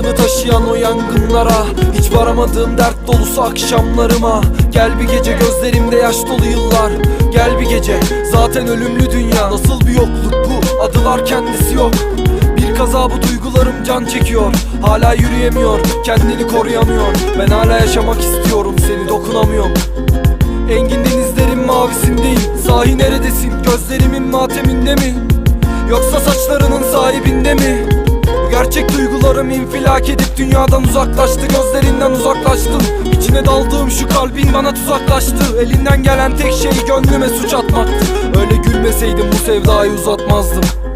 Adını taşıyan o yangınlara Hiç varamadığım dert dolusu akşamlarıma. Gel bir gece gözlerimde yaş dolu yıllar. Gel bir gece zaten ölümlü dünya. Nasıl bir yokluk bu? Adı var kendisi yok. Bir kaza bu duygularım can çekiyor. Hala yürüyemiyor kendini koruyamıyor. Ben hala yaşamak istiyorum seni dokunamıyorum. Engin denizlerin mavisindeyim Sahi neredesin? Gözlerimin mateminde mi? Yoksa saçlarının sahibinde mi? Bu gerçek duygularım infilak edip dünyadan uzaklaştı. Gözlerinden uzaklaştım. İçine daldığım şu kalbin bana tuzaklaştı. Elinden gelen tek şey gönlüme suç atmaktı. Öyle gülmeseydim bu sevdayı uzatmazdım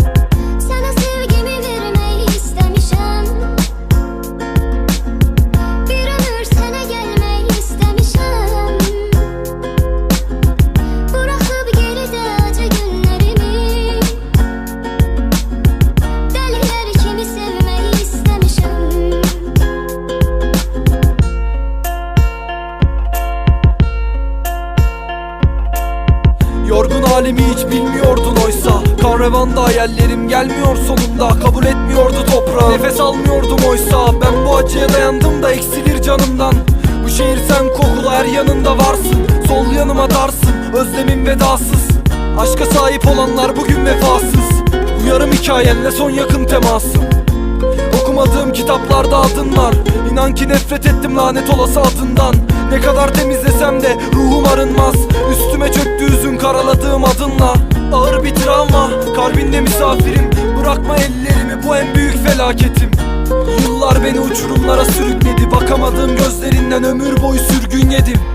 halimi hiç bilmiyordun oysa. Karavanda hayallerim gelmiyor sonunda. Kabul etmiyordu toprağı. Nefes almıyordum oysa. Ben bu acıya dayandım da eksilir canımdan. Bu şehir sen kokulu her yanında varsın. Sol yanıma darsın özlemin vedasız. Aşka sahip olanlar bugün vefasız. Bu yarım hikayenle son yakın temasım. Okumadığım kitaplarda adın var. İnan ki nefret ettim lanet olası adından. Ne kadar temizlesem de ruhum arınmaz. Üstüme kalbinde misafirim. Bırakma ellerimi bu en büyük felaketim. Yıllar beni uçurumlara sürükledi. Bakamadığım gözlerinden ömür boyu sürgün yedim